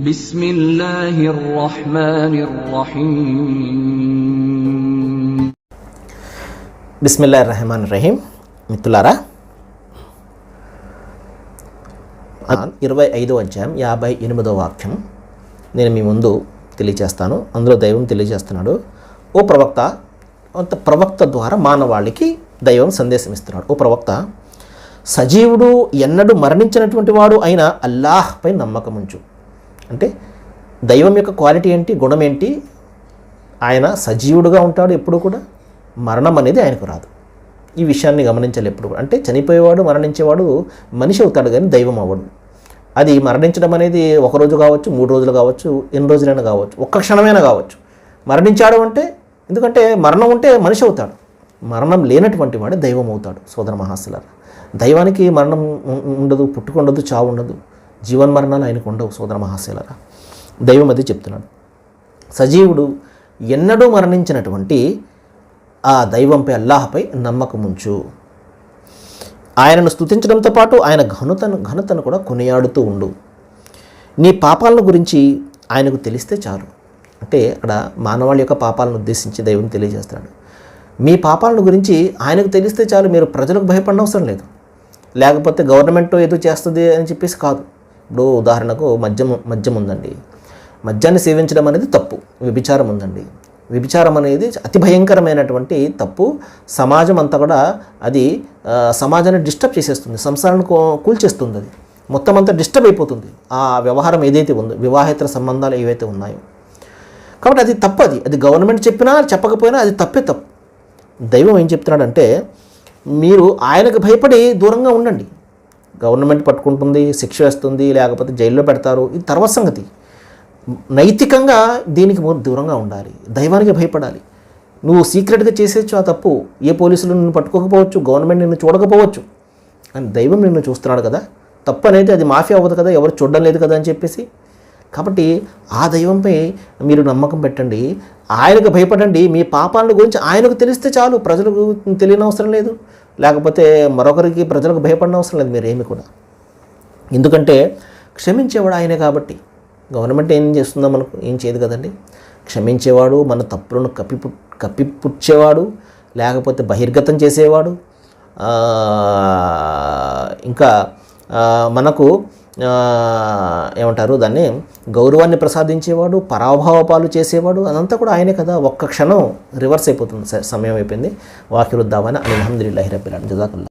بسم الله الرحمن الرحيم బిస్మిల్లా రెహమాన్ రహీం మిత్రులారా ఇరవై ఐదో అధ్యాయం యాభై ఎనిమిదో వాక్యం నేను మీ ముందు తెలియజేస్తాను అందులో దైవం తెలియజేస్తున్నాడు ఓ ప్రవక్త అంత ప్రవక్త ద్వారా మానవాళికి దైవం సందేశం ఇస్తున్నాడు ఓ ప్రవక్త సజీవుడు ఎన్నడూ మరణించినటువంటి వాడు అయిన అల్లాహ్పై నమ్మకం ఉంచు అంటే దైవం యొక్క క్వాలిటీ ఏంటి గుణం ఏంటి ఆయన సజీవుడుగా ఉంటాడు ఎప్పుడు కూడా మరణం అనేది ఆయనకు రాదు. ఈ విషయాన్ని గమనించాలి ఎప్పుడు అంటే చనిపోయేవాడు మరణించేవాడు మనిషి అవుతాడు కానీ దైవం అవ్వడు. అది మరణించడం అనేది ఒక రోజు కావచ్చు మూడు రోజులు కావచ్చు ఎన్ని రోజులైనా కావచ్చు ఒక్క క్షణమైనా కావచ్చు. మరణించాడు అంటే ఎందుకంటే మరణం ఉంటే మనిషి అవుతాడు. మరణం లేనటువంటి వాడే దైవం అవుతాడు సోదర మహాశులారా. దైవానికి మరణం ఉండదు పుట్టుకుండదు చావు ఉండదు జీవన్ మరణాలు ఆయనకు ఉండవు సోదర మహాశైలరా. దైవం అది చెప్తున్నాడు. సజీవుడు ఎన్నడూ మరణించినటువంటి ఆ దైవంపై అల్లాహపై నమ్మకం ఉంచు ఆయనను స్తుతించడంతో పాటు ఆయన ఘనతను ఘనతను కూడా కొనియాడుతూ ఉండు. నీ పాపాలను గురించి ఆయనకు తెలిస్తే చాలు. అంటే అక్కడ మానవాళి యొక్క పాపాలను ఉద్దేశించి దైవం తెలియజేస్తున్నాడు. మీ పాపాలను గురించి ఆయనకు తెలిస్తే చాలు మీరు ప్రజలకు భయపడిన అవసరం లేదు. లేకపోతే గవర్నమెంట్ ఏదో చేస్తుంది అని చెప్పేసి కాదు. ఇప్పుడు ఉదాహరణకు మద్యం మద్యం ఉందండి. మద్యాన్ని సేవించడం అనేది తప్పు వ్యభిచారం ఉందండి. వ్యభిచారం అనేది అతి భయంకరమైనటువంటి తప్పు. సమాజం అంతా కూడా అది సమాజాన్ని డిస్టర్బ్ చేసేస్తుంది సంసారాన్ని కూల్చేస్తుంది అది. మొత్తం అంతా డిస్టర్బ్ అయిపోతుంది ఆ వ్యవహారం ఏదైతే ఉందో వివాహేతర సంబంధాలు ఏవైతే ఉన్నాయో. కాబట్టి అది తప్పు అది. అది గవర్నమెంట్ చెప్పినా చెప్పకపోయినా అది తప్పే తప్పు. దైవం ఏం చెప్తున్నాడంటే మీరు ఆయనకు భయపడి దూరంగా ఉండండి. గవర్నమెంట్ పట్టుకుంటుంది శిక్ష వేస్తుంది లేకపోతే జైల్లో పెడతారు. ఇది తర్వాత సంగతి. నైతికంగా దీనికి దూరంగా ఉండాలి. దైవానికి భయపడాలి. నువ్వు సీక్రెట్గా చేసేచ్చు ఆ తప్పు. ఏ పోలీసులు నిన్ను పట్టుకోకపోవచ్చు గవర్నమెంట్ నిన్ను చూడకపోవచ్చు. అని దైవం నిన్ను చూస్తున్నాడు కదా. తప్పు అనేది అది మాఫీ అవ్వదు కదా ఎవరు చూడడం లేదు కదా అని చెప్పేసి కాబట్టి ఆ దైవంపై మీరు నమ్మకం పెట్టండి. ఆయనకు భయపడండి. మీ పాపాల గురించి ఆయనకు తెలిస్తే చాలు. ప్రజలకు తెలియని అవసరం లేదు. లేకపోతే మరొకరికి ప్రజలకు భయపడిన అవసరం లేదు. మీరు ఏమి కూడా. ఎందుకంటే క్షమించేవాడు ఆయనే కాబట్టి. గవర్నమెంట్ ఏం చేస్తుందో మనకు ఏం చేయదు కదండి. క్షమించేవాడు మన తప్పులను కప్పిపు కప్పిపుచ్చేవాడు లేకపోతే బహిర్గతం చేసేవాడు. ఇంకా మనకు ఏమంటారు? దాన్ని గౌరవాన్ని ప్రసాదించేవాడు పరాభావపాలు చేసేవాడు అదంతా కూడా ఆయనే కదా. ఒక్క క్షణం రివర్స్ అయిపోతుంది. సమయం అయిపోయింది. వాకిరుద్దామని అల్హమ్దుల్లాహి రబ్బిల్ జజాకుల్లా.